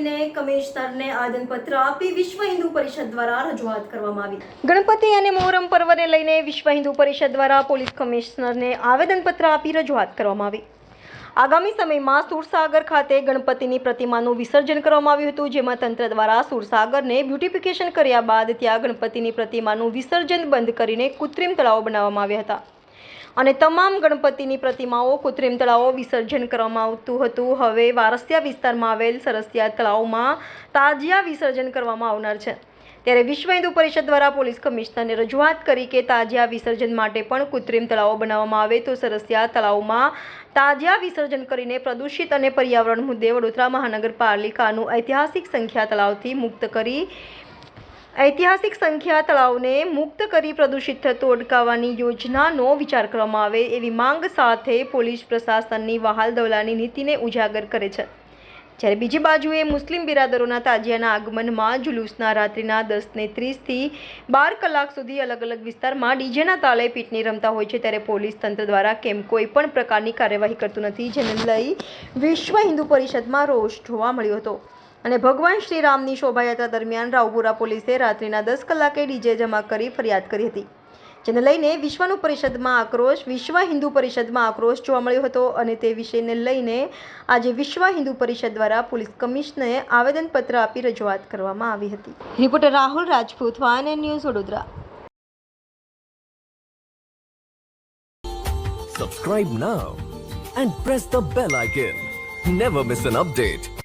લઈને કમિશનરને આવેદનપત્ર આપી વિશ્વ હિન્દુ પરિષદ દ્વારા રજૂઆત કરવામાં આવી. ગણપતિ અને મોહરમ પર્વને લઈને વિશ્વ હિન્દુ પરિષદ દ્વારા પોલીસ કમિશનરને આવેદનપત્ર આપી રજૂઆત કરવામાં આવી. આગામી સમયમાં સુરસાગર ખાતે ગણપતિની પ્રતિમાનું વિસર્જન કરવામાં આવ્યું હતું, જેમાં તંત્ર દ્વારા સુરસાગરને બ્યુટિફિકેશન કર્યા બાદ ત્યાં ગણપતિની પ્રતિમાનું વિસર્જન બંધ કરીને કૃત્રિમ તળાવો બનાવવામાં આવ્યા હતા. અને તમામ ગણપતિની પ્રતિમાઓ કૃત્રિમ તળાવો વિસર્જન કરવામાં આવતું હતું. હવે વારસિયા વિસ્તારમાં આવેલ સરસિયા તળાવમાં તાજિયા વિસર્જન કરવામાં આવનાર છે. ત્યારે વિશ્વ હિન્દુ પરિષદ દ્વારા પોલીસ કમિશનરને રજૂઆત કરી કે તાજિયા વિસર્જન માટે પણ કૃત્રિમ તળાવો બનાવવામાં આવે તો સરસિયા તળાવમાં તાજિયા વિસર્જન કરીને પ્રદૂષિત અને પર્યાવરણ મુદ્દે વડોદરા મહાનગરપાલિકાનું ઐતિહાસિક સંખ્યા તળાવથી મુક્ત કરી ઐતિહાસિક સંખ્યા તળાવને મુક્ત કરી પ્રદૂષિત થતું અટકાવવાની યોજનાનો વિચાર કરવામાં આવે એવી માંગ સાથે પોલીસ પ્રશાસનની વહાલ દવલાની નીતિને ઉજાગર કરે છે. જ્યારે બીજી બાજુએ મુસ્લિમ બિરાદરોના તાજિયાના આગમનમાં જુલુસના રાત્રિના દસને ત્રીસથી બાર કલાક સુધી અલગ અલગ વિસ્તારમાં ડીજેના તાલે પીટની રમતા હોય છે, ત્યારે પોલીસ તંત્ર દ્વારા કેમ કોઈ પણ પ્રકારની કાર્યવાહી કરતું નથી, જેને લઈ વિશ્વ હિન્દુ પરિષદમાં રોષ જોવા મળ્યો હતો. અને ભગવાન શ્રી રામની શોભાયાત્રા દરમિયાન રાવપુરા પોલીસે રાત્રિના દસ કલાકે ડીજે જમા કરી ફરિયાદ કરી હતી, જેને લઈને વિશ્વનું પરિષદમાં આક્રોશ, વિશ્વ હિન્દુ પરિષદમાં આક્રોશ જોવા મળ્યો હતો અને તે વિષયને લઈને આજે વિશ્વ હિન્દુ પરિષદ દ્વારા પોલીસ કમિશનરે આવેદનપત્ર આપી રજૂઆત કરવામાં આવી હતી. Reporter Rahul Rajput van news Vadodara. Subscribe now and press the bell icon never miss an update.